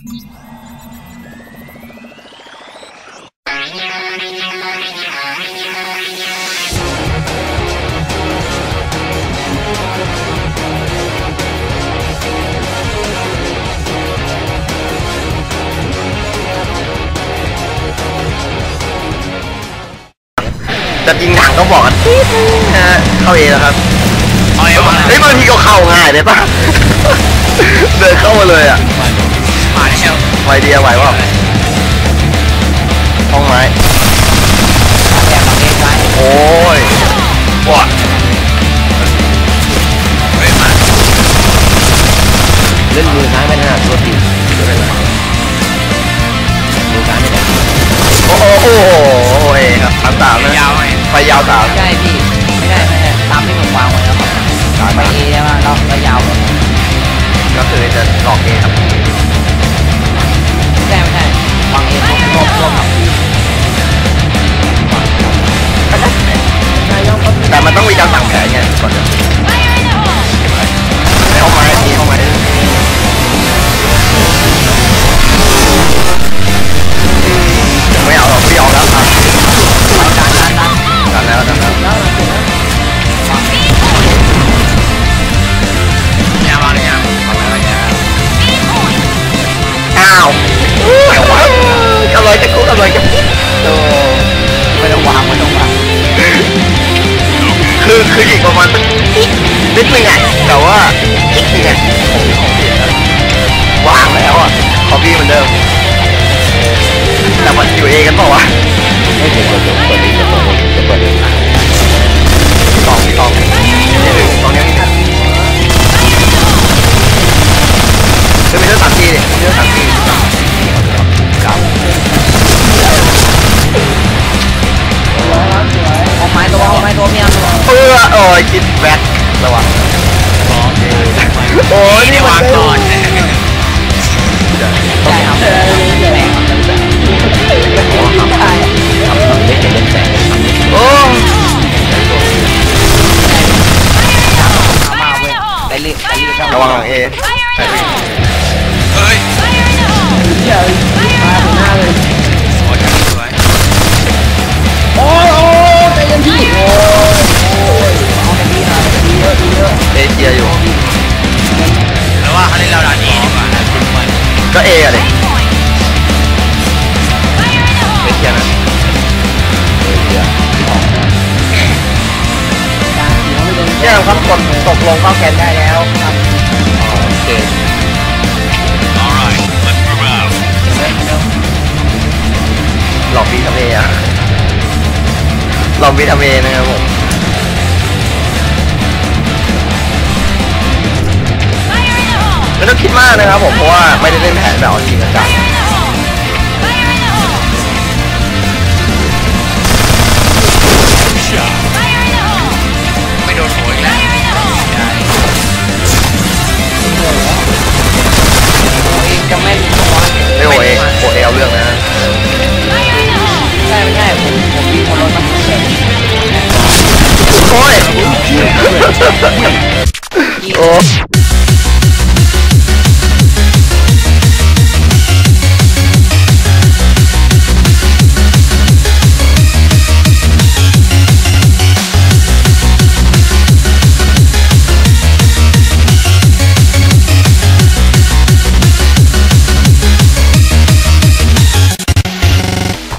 จะยิงถังก็บอกกันนะฮะเข้าเอแล้วครับเอาเอวมาเฮ้ยบางทีก็เข้าง่ายเลยป่ะเดินเข้ามาเลยอะ มาเชียวไวเดียไหวเปล่าห้องไม้แอบเราเองไว้โอ้ยปวดเฮ้ยมาเล่นมือซ้ายไม่ถนัดตัวตีไม่เป็นไรมือซ้ายไม่ถนัดโอ้โหโอ้โหครับสามสามนะยาวไงไปยาวสามไม่ใช่พี่ไม่ใช่ไม่ใช่ตามที่ผมวางไว้แล้วครับไปเอใช่ไหมแล้วก็ยาวก็คือจะหลอกเอครับ รวมรวมรวมกั คือออีกประมาณสักนิดนึงไงแต่ว่าอีกนึงไงผมของเสียแล้ววางแล้ว ยคิดแบทระวังโอ้ยนี่นี่วามันงก่อนใช่ครับแรงครับแรงใช่โอ้มาเว้ยไปรีบไปรีบเข้าระวังหลังเอ เนี่ยครับกดตกลงเข้าแกนได้แล้วครับโอเค alright let's move out หลอกบีทำเออะหลอกบีทำเอนะครับผมไม่ต้องคิดมากนะครับผมเพราะว่าไม่ได้เล่นแผนแบบเอาจริงจัง Oh.